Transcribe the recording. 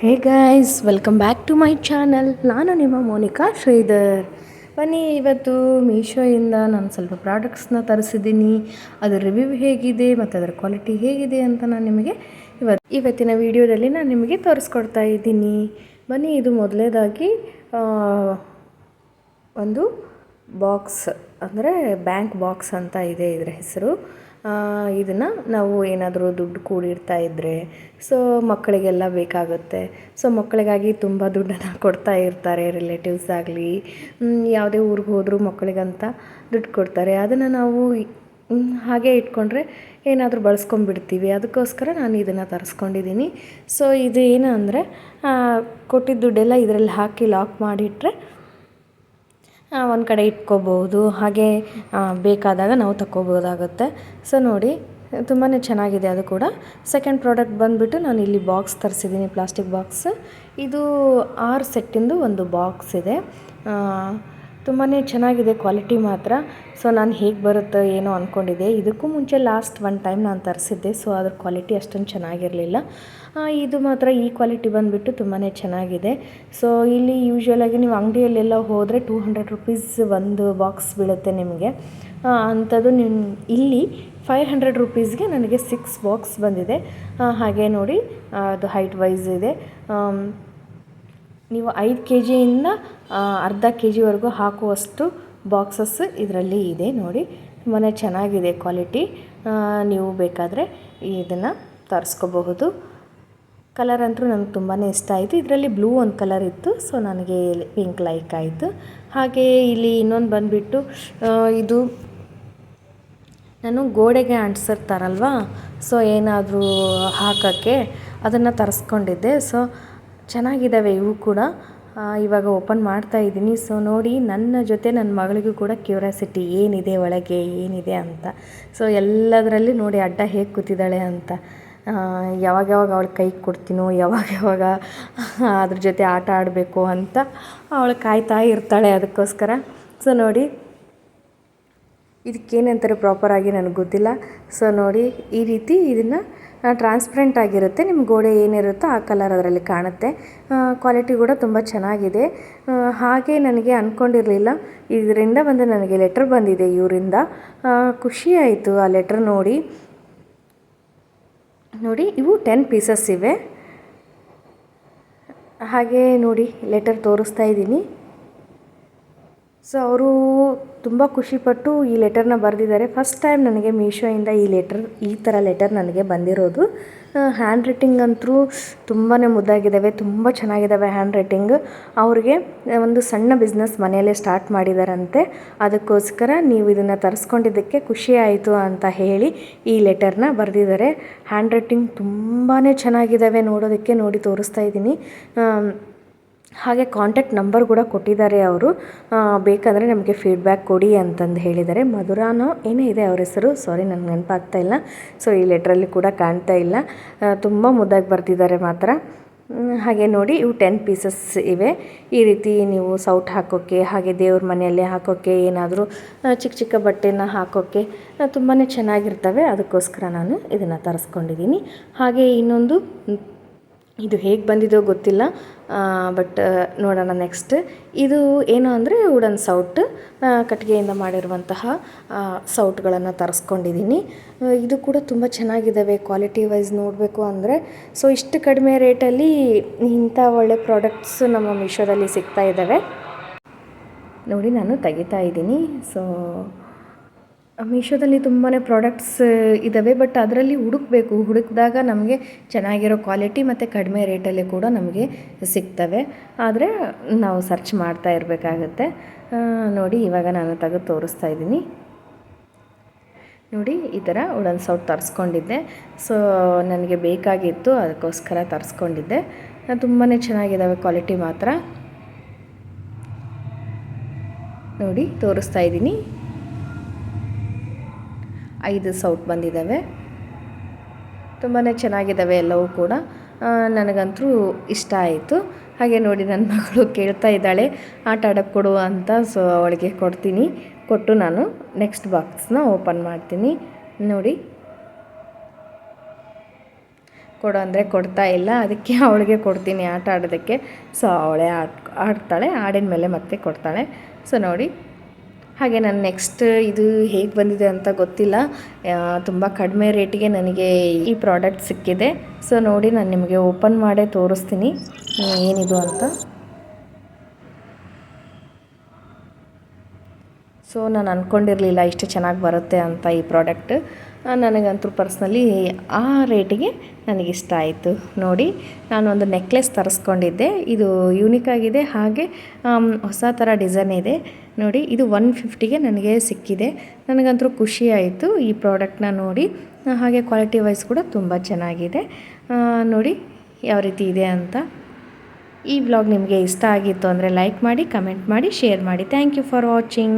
Hey guys welcome back to my channel ನಾನು ನಿಮ್ಮ ಮೋನಿಕಾ ಶ್ರೀಧರ್. ಬನ್ನಿ, ಇವತ್ತು ಮೀಶೋಯಿಂದ ನಾನು ಸ್ವಲ್ಪ ಪ್ರಾಡಕ್ಟ್ಸ್ನ ತರಿಸಿದ್ದೀನಿ. ಅದರ ರಿವ್ಯೂ ಹೇಗಿದೆ ಮತ್ತು ಅದರ ಕ್ವಾಲಿಟಿ ಹೇಗಿದೆ ಅಂತ ನಾನು ನಿಮಗೆ ಇವತ್ತು ಇವತ್ತಿನ ವಿಡಿಯೋದಲ್ಲಿ ನಾನು ನಿಮಗೆ ತೋರಿಸ್ಕೊಡ್ತಾ ಇದ್ದೀನಿ. ಬನ್ನಿ, ಇದು ಮೊದಲೇದಾಗಿ ಒಂದು ಬಾಕ್ಸ್ ಅಂದರೆ ಬ್ಯಾಂಕ್ ಬಾಕ್ಸ್ ಅಂತ ಇದೆ ಇದರ ಹೆಸರು. ಇದನ್ನು ನಾವು ಏನಾದರೂ ದುಡ್ಡು ಕೂಡಿಡ್ತಾ ಇದ್ದರೆ ಸೊ ಮಕ್ಕಳಿಗೆಲ್ಲ ಬೇಕಾಗುತ್ತೆ. ಸೊ ಮಕ್ಕಳಿಗಾಗಿ ತುಂಬ ದುಡ್ಡನ್ನು ಕೊಡ್ತಾ ಇರ್ತಾರೆ ರಿಲೇಟಿವ್ಸ್ ಆಗಲಿ ಯಾವುದೇ ಊರಿಗೆ ಹೋದರೂ ಮಕ್ಕಳಿಗಂತ ದುಡ್ಡು ಕೊಡ್ತಾರೆ. ಅದನ್ನು ನಾವು ಹಾಗೆ ಇಟ್ಕೊಂಡ್ರೆ ಏನಾದರೂ ಬಳಸ್ಕೊಂಡ್ಬಿಡ್ತೀವಿ. ಅದಕ್ಕೋಸ್ಕರ ನಾನು ಇದನ್ನು ತರಿಸ್ಕೊಂಡಿದ್ದೀನಿ ಸೊ ಇದು ಏನು ಅಂದರೆ ಕೊಟ್ಟಿದ್ದ ದುಡ್ಡೆಲ್ಲ ಇದರಲ್ಲಿ ಹಾಕಿ ಲಾಕ್ ಮಾಡಿಟ್ರೆ ಒಂದು ಕಡೆ ಇಟ್ಕೋಬೋದು. ಹಾಗೆ ಬೇಕಾದಾಗ ನಾವು ತಗೋಬೋದಾಗುತ್ತೆ ಸೊ ನೋಡಿ ತುಂಬಾ ಚೆನ್ನಾಗಿದೆ ಅದು ಕೂಡ. ಸೆಕೆಂಡ್ ಪ್ರಾಡಕ್ಟ್ ಬಂದುಬಿಟ್ಟು ನಾನು ಇಲ್ಲಿ ಬಾಕ್ಸ್ ತರಿಸಿದ್ದೀನಿ ಪ್ಲಾಸ್ಟಿಕ್ ಬಾಕ್ಸ್ ಇದು ಆರು ಸೆಟ್ಟಿಂದು ಒಂದು ಬಾಕ್ಸ್ ಇದೆ. ತುಂಬಾ ಚೆನ್ನಾಗಿದೆ ಕ್ವಾಲಿಟಿ ಮಾತ್ರ. ಸೊ ನಾನು ಹೇಗೆ ಬರುತ್ತೋ ಏನೋ ಅಂದ್ಕೊಂಡಿದ್ದೆ ಇದಕ್ಕೂ ಮುಂಚೆ ಲಾಸ್ಟ್ ಒನ್ ಟೈಮ್ ನಾನು ತರಿಸಿದ್ದೆ. ಸೊ ಅದ್ರ ಕ್ವಾಲಿಟಿ ಅಷ್ಟೊಂದು ಚೆನ್ನಾಗಿರಲಿಲ್ಲ. ಇದು ಮಾತ್ರ ಈ ಕ್ವಾಲಿಟಿ ಬಂದುಬಿಟ್ಟು ತುಂಬಾ ಚೆನ್ನಾಗಿದೆ. ಸೊ ಇಲ್ಲಿ ಯೂಶ್ವಲಾಗಿ ನೀವು ಅಂಗಡಿಯಲ್ಲೆಲ್ಲ ಹೋದರೆ ಟೂ ಹಂಡ್ರೆಡ್ ರುಪೀಸ್ ಒಂದು ಬಾಕ್ಸ್ ಬೀಳುತ್ತೆ ನಿಮಗೆ. ಅಂಥದ್ದು ನಿಮ್ಮ ಇಲ್ಲಿ ಫೈವ್ ಹಂಡ್ರೆಡ್ ರುಪೀಸ್ಗೆ ನನಗೆ ಸಿಕ್ಸ್ ಬಾಕ್ಸ್ ಬಂದಿದೆ. ಹಾಗೆ ನೋಡಿ ಅದು ಹೈಟ್ ವೈಸ್ ಇದೆ. ನೀವು ಐದು ಕೆ ಜಿಯಿಂದ ಅರ್ಧ ಕೆ ಜಿವರೆಗೂ ಹಾಕುವಷ್ಟು ಬಾಕ್ಸಸ್ ಇದರಲ್ಲಿ ಇದೆ ನೋಡಿ. ತುಂಬಾ ಚೆನ್ನಾಗಿದೆ ಕ್ವಾಲಿಟಿ. ನೀವು ಬೇಕಾದರೆ ಇದನ್ನು ತರಿಸ್ಕೋಬಹುದು. ಕಲರ್ ಅಂತೂ ನನಗೆ ತುಂಬಾ ಇಷ್ಟ ಆಯಿತು. ಇದರಲ್ಲಿ ಬ್ಲೂ ಒಂದು ಕಲರ್ ಇತ್ತು ಸೊ ನನಗೆ ಪಿಂಕ್ ಲೈಕ್ ಆಯಿತು. ಹಾಗೆ ಇಲ್ಲಿ ಇನ್ನೊಂದು ಬಂದುಬಿಟ್ಟು ಇದು ನಾನು ಗೋಡೆಗೆ ಅಂಟಿಸಿರ್ತಾರಲ್ವ ಸೊ ಏನಾದರೂ ಹಾಕೋಕ್ಕೆ ಅದನ್ನು ತರಿಸ್ಕೊಂಡಿದ್ದೆ. ಸೊ ಚೆನ್ನಾಗಿದ್ದಾವೆ ಇವು ಕೂಡ. ಇವಾಗ ಓಪನ್ ಮಾಡ್ತಾ ಇದ್ದೀನಿ. ಸೊ ನೋಡಿ, ನನ್ನ ಜೊತೆ ನನ್ನ ಮಗಳಿಗೂ ಕೂಡ ಕ್ಯೂರಿಯಾಸಿಟಿ ಏನಿದೆ ಒಳಗೆ, ಏನಿದೆ ಅಂತ. ಸೊ ಎಲ್ಲದರಲ್ಲಿ ನೋಡಿ ಅಡ್ಡ ಹೇಗೆ ಕೂತಿದ್ದಾಳೆ ಅಂತ. ಯಾವಾಗ ಯಾವಾಗ ಅವಳು ಕೈ ಕೊಡ್ತೀನೋ ಯಾವಾಗ ಯಾವಾಗ ಅದ್ರ ಜೊತೆ ಆಟ ಆಡಬೇಕು ಅಂತ ಅವಳು ಕಾಯ್ತಾ ಇರ್ತಾಳೆ ಅದಕ್ಕೋಸ್ಕರ. ಸೊ ನೋಡಿ, ಇದಕ್ಕೇನಂತಾರೆ ಪ್ರಾಪರಾಗಿ ನನಗೆ ಗೊತ್ತಿಲ್ಲ. ಸೊ ನೋಡಿ, ಈ ರೀತಿ ಇದನ್ನು ಟ್ರಾನ್ಸ್ಪರೆಂಟ್ ಆಗಿರುತ್ತೆ. ನಿಮ್ಮ ಗೋಡೆ ಏನಿರುತ್ತೋ ಆ ಕಲರ್ ಅದರಲ್ಲಿ ಕಾಣುತ್ತೆ. ಕ್ವಾಲಿಟಿ ಕೂಡ ತುಂಬ ಚೆನ್ನಾಗಿದೆ. ಹಾಗೆ ನನಗೆ ಅಂದ್ಕೊಂಡಿರಲಿಲ್ಲ ಇದರಿಂದ ಬಂದು ನನಗೆ ಲೆಟ್ರ್ ಬಂದಿದೆ ಇವರಿಂದ. ಖುಷಿ ಆಯಿತು ಆ ಲೆಟ್ರ್ ನೋಡಿ. ನೋಡಿ, ಇವು ಟೆನ್ ಪೀಸಸ್ ಇವೆ. ಹಾಗೆ ನೋಡಿ ಲೆಟರ್ ತೋರಿಸ್ತಾ ಇದ್ದೀನಿ. ಸೊ ಅವರು ತುಂಬ ಖುಷಿಪಟ್ಟು ಈ ಲೆಟರ್ನ ಬರೆದಿದ್ದಾರೆ. ಫಸ್ಟ್ ಟೈಮ್ ನನಗೆ ಮೀಶೋಯಿಂದ ಈ ಲೆಟರ್ ಈ ಥರ ಲೆಟರ್ ನನಗೆ ಬಂದಿರೋದು. ಹ್ಯಾಂಡ್ ರೈಟಿಂಗ್ ಅಂತೂ ತುಂಬಾ ಮುದ್ದಾಗಿದ್ದಾವೆ, ತುಂಬ ಚೆನ್ನಾಗಿದ್ದಾವೆ ಹ್ಯಾಂಡ್ ರೈಟಿಂಗ್ ಅವ್ರಿಗೆ ಒಂದು ಸಣ್ಣ ಬಿಸ್ನೆಸ್ ಮನೆಯಲ್ಲೇ ಸ್ಟಾರ್ಟ್ ಮಾಡಿದಾರಂತೆ. ಅದಕ್ಕೋಸ್ಕರ ನೀವು ಇದನ್ನು ತರಿಸ್ಕೊಂಡಿದ್ದಕ್ಕೆ ಖುಷಿ ಆಯಿತು ಅಂತ ಹೇಳಿ ಈ ಲೆಟರ್ನ ಬರೆದಿದ್ದಾರೆ. ಹ್ಯಾಂಡ್ ರೈಟಿಂಗ್ ತುಂಬಾ ಚೆನ್ನಾಗಿದ್ದಾವೆ, ನೋಡೋದಕ್ಕೆ ನೋಡಿ ತೋರಿಸ್ತಾ ಇದ್ದೀನಿ. ಹಾಗೆ ಕಾಂಟ್ಯಾಕ್ಟ್ ನಂಬರ್ ಕೂಡ ಕೊಟ್ಟಿದ್ದಾರೆ ಅವರು. ಬೇಕಾದರೆ ನಮಗೆ ಫೀಡ್ಬ್ಯಾಕ್ ಕೊಡಿ ಅಂತಂದು ಹೇಳಿದ್ದಾರೆ. ಮಧುರಾನೋ, ಏನೇ ಇದೆ ಅವ್ರ ಹೆಸರು? ಸಾರಿ ನನಗೆ ನೆನಪಾಗ್ತಾ ಇಲ್ಲ. ಸೊ ಈ ಲೆಟ್ರಲ್ಲಿ ಕೂಡ ಕಾಣ್ತಾ ಇಲ್ಲ. ತುಂಬ ಮುದ್ದಾಗಿ ಬರ್ತಿದ್ದಾರೆ ಮಾತ್ರ. ಹಾಗೆ ನೋಡಿ, ಇವು ಟೆನ್ ಪೀಸಸ್ ಇವೆ. ಈ ರೀತಿ ನೀವು ಸೌಟ್ ಹಾಕೋಕ್ಕೆ ಹಾಗೆ ದೇವ್ರ ಮನೆಯಲ್ಲಿ ಹಾಕೋಕ್ಕೆ ಏನಾದರೂ ಚಿಕ್ಕ ಚಿಕ್ಕ ಬಟ್ಟೆನ ಹಾಕೋಕ್ಕೆ ತುಂಬಾ ಚೆನ್ನಾಗಿರ್ತವೆ. ಅದಕ್ಕೋಸ್ಕರ ನಾನು ಇದನ್ನು ತರಿಸ್ಕೊಂಡಿದ್ದೀನಿ. ಹಾಗೆ ಇನ್ನೊಂದು ಇದು ಹೇಗೆ ಬಂದಿದೋ ಗೊತ್ತಿಲ್ಲ ಬಟ್ ನೋಡೋಣ ನೆಕ್ಸ್ಟ್ ಇದು ಏನು ಅಂದರೆ ವುಡನ್ ಸೌಟ್ ಕಟ್ಟಿಗೆಯಿಂದ ಮಾಡಿರುವಂತಹ ಸೌಟ್ಗಳನ್ನು ತರಿಸ್ಕೊಂಡಿದ್ದೀನಿ ಇದು ಕೂಡ ತುಂಬ ಚೆನ್ನಾಗಿದ್ದಾವೆ ಕ್ವಾಲಿಟಿ ವೈಸ್ ನೋಡಬೇಕು ಅಂದರೆ. ಸೊ ಇಷ್ಟು ಕಡಿಮೆ ರೇಟಲ್ಲಿ ಇಂಥ ಒಳ್ಳೆ ಪ್ರಾಡಕ್ಟ್ಸ್ ನಮ್ಮ ಮೀಶೋದಲ್ಲಿ ಸಿಗ್ತಾ ಇದ್ದಾವೆ ನೋಡಿ ನಾನು ತೆಗಿತಾ ಇದ್ದೀನಿ. ಸೊ ಮೀಶೋದಲ್ಲಿ ತುಂಬಾ ಪ್ರಾಡಕ್ಟ್ಸ್ ಇದ್ದಾವೆ ಬಟ್ ಅದರಲ್ಲಿ ಹುಡುಕಬೇಕು. ಹುಡುಕಿದಾಗ ನಮಗೆ ಚೆನ್ನಾಗಿರೋ ಕ್ವಾಲಿಟಿ ಮತ್ತು ಕಡಿಮೆ ರೇಟಲ್ಲಿ ಕೂಡ ನಮಗೆ ಸಿಗ್ತವೆ. ಆದರೆ ನಾವು ಸರ್ಚ್ ಮಾಡ್ತಾ ಇರಬೇಕಾಗತ್ತೆ. ನೋಡಿ, ಇವಾಗ ನಾನು ತೆಗೆದು ತೋರಿಸ್ತಾ ಇದ್ದೀನಿ. ನೋಡಿ, ಈ ಥರ ಉಡನ್ ಸೌಟ್ ತರಿಸ್ಕೊಂಡಿದ್ದೆ. ಸೊ ನನಗೆ ಬೇಕಾಗಿತ್ತು, ಅದಕ್ಕೋಸ್ಕರ ತರಿಸ್ಕೊಂಡಿದ್ದೆ. ತುಂಬಾ ಚೆನ್ನಾಗಿದ್ದಾವೆ ಕ್ವಾಲಿಟಿ ಮಾತ್ರ. ನೋಡಿ, ತೋರಿಸ್ತಾ ಇದ್ದೀನಿ. ಐದು ಸೌಟ್ ಬಂದಿದ್ದಾವೆ. ತುಂಬಾ ಚೆನ್ನಾಗಿದ್ದಾವೆ ಎಲ್ಲವೂ ಕೂಡ. ನನಗಂತೂ ಇಷ್ಟ ಆಯಿತು. ಹಾಗೆ ನೋಡಿ ನನ್ನ ಮಗಳು ಕೇಳ್ತಾ ಇದ್ದಾಳೆ, ಆಟ ಆಡೋಕ್ಕೆ ಕೊಡು ಅಂತ ಸೊ ಅವಳಿಗೆ ಕೊಡ್ತೀನಿ. ಕೊಟ್ಟು ನಾನು ನೆಕ್ಸ್ಟ್ ಬಾಕ್ಸ್ನ ಓಪನ್ ಮಾಡ್ತೀನಿ. ನೋಡಿ. ಕೊಡು ಅಂದರೆ ಕೊಡ್ತಾ ಇಲ್ಲ, ಅದಕ್ಕೆ ಅವಳಿಗೆ ಕೊಡ್ತೀನಿ ಆಟ ಆಡೋದಕ್ಕೆ. ಸೊ ಅವಳೇ ಆಡ್, ಆಡ್ತಾಳೆ ಆಡಿದ ಮೇಲೆ ಮತ್ತೆ ಕೊಡ್ತಾಳೆ. ಸೊ ನೋಡಿ. ಹಾಗೆ ನಾನು ನೆಕ್ಸ್ಟ್ ಇದು ಹೇಗೆ ಬಂದಿದೆ ಅಂತ ಗೊತ್ತಿಲ್ಲ. ತುಂಬ ಕಡಿಮೆ ರೇಟಿಗೆ ನನಗೆ ಈ ಪ್ರಾಡಕ್ಟ್ ಸಿಕ್ಕಿದೆ. ಸೊ ನೋಡಿ ನಾನು ನಿಮಗೆ ಓಪನ್ ಮಾಡೇ ತೋರಿಸ್ತೀನಿ. ಏನಿದು ಅಂತ. ಸೊ ನಾನು ಅಂದ್ಕೊಂಡಿರಲಿಲ್ಲ ಇಷ್ಟು ಚೆನ್ನಾಗಿ ಬರುತ್ತೆ ಅಂತ ಈ ಪ್ರಾಡಕ್ಟ್ ನನಗಂತೂ ಪರ್ಸ್ನಲಿ ಆ ರೇಟಿಗೆ ನನಗಿಷ್ಟ ಆಯಿತು. ನೋಡಿ, ನಾನು ಒಂದು ನೆಕ್ಲೆಸ್ ತರಿಸ್ಕೊಂಡಿದ್ದೆ. ಇದು ಯೂನಿಕ್ ಆಗಿದೆ. ಹಾಗೆ ಹೊಸ ಥರ ಡಿಸೈನ್ ಇದೆ. ನೋಡಿ, ಇದು ಒನ್ ಫಿಫ್ಟಿಗೆ ನನಗೆ ಸಿಕ್ಕಿದೆ. ನನಗಂತೂ ಖುಷಿ ಆಯಿತು ಈ ಪ್ರಾಡಕ್ಟ್ನ ನೋಡಿ. ಹಾಗೆ ಕ್ವಾಲಿಟಿ ವೈಸ್ ಕೂಡ ತುಂಬ ಚೆನ್ನಾಗಿದೆ. ನೋಡಿ, ಯಾವ ರೀತಿ ಇದೆ ಅಂತ. ಈ ವ್ಲಾಗ್ ನಿಮಗೆ ಇಷ್ಟ ಆಗಿತ್ತು ಅಂದರೆ ಲೈಕ್ ಮಾಡಿ ಕಮೆಂಟ್ ಮಾಡಿ ಶೇರ್ ಮಾಡಿ. Thank you for watching